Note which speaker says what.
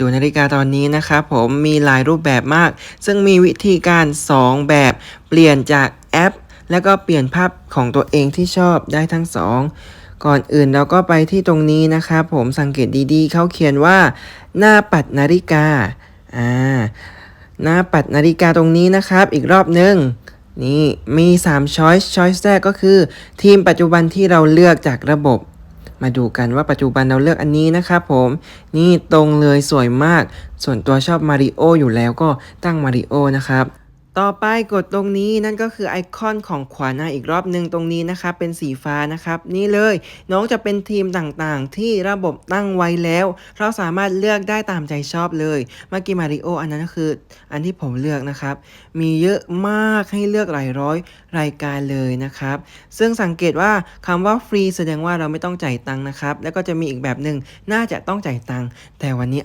Speaker 1: ดูนาฬิกาตอนนี้นะครับผมมีหลายรูปแบบมาก ซึ่งมีวิธีการ 2 แบบเปลี่ยนจากแอป แล้วก็เปลี่ยนภาพของตัวเองที่ชอบได้ทั้งสองก่อนอื่นเราก็ไปที่ตรงนี้นะครับผมสังเกตดีๆ เขาเขียนว่า หน้าปัดนาฬิกาอ่าหน้าปัดนาฬิกาตรงนี้นะครับ อีกรอบหนึ่งนี่มี3 choice choice แรกก็คือ ทีมปัจจุบันที่เราเลือกจากระบบ มาดูกันว่าปัจจุบันเราเลือกอันนี้นะครับผม นี่ตรงเลยสวยมาก ส่วนตัวชอบมาริโออยู่แล้วก็ตั้งมาริโอนะครับ ต่อไปกดตรงนี้นั่นก็คือไอคอนของขวาหน้าอีกรอบหนึ่งตรงนี้นะครับเป็นสีฟ้านะครับนี่เลยน้องจะเป็นทีมต่างๆ ที่ระบบตั้งไว้แล้ว เราสามารถเลือกได้ตามใจชอบเลยเมื่อกี้มาริโออันนั้นก็คืออันที่ผมเลือกนะครับ มีเยอะมากให้เลือกหลายร้อยรายการเลยนะครับ ซึ่งสังเกตว่าคำว่าฟรีแสดงว่าเราไม่ต้องจ่ายตังค์นะครับ แล้วก็จะมีอีกแบบหนึ่งน่าจะต้องจ่ายตังค์แต่วันนี้เอา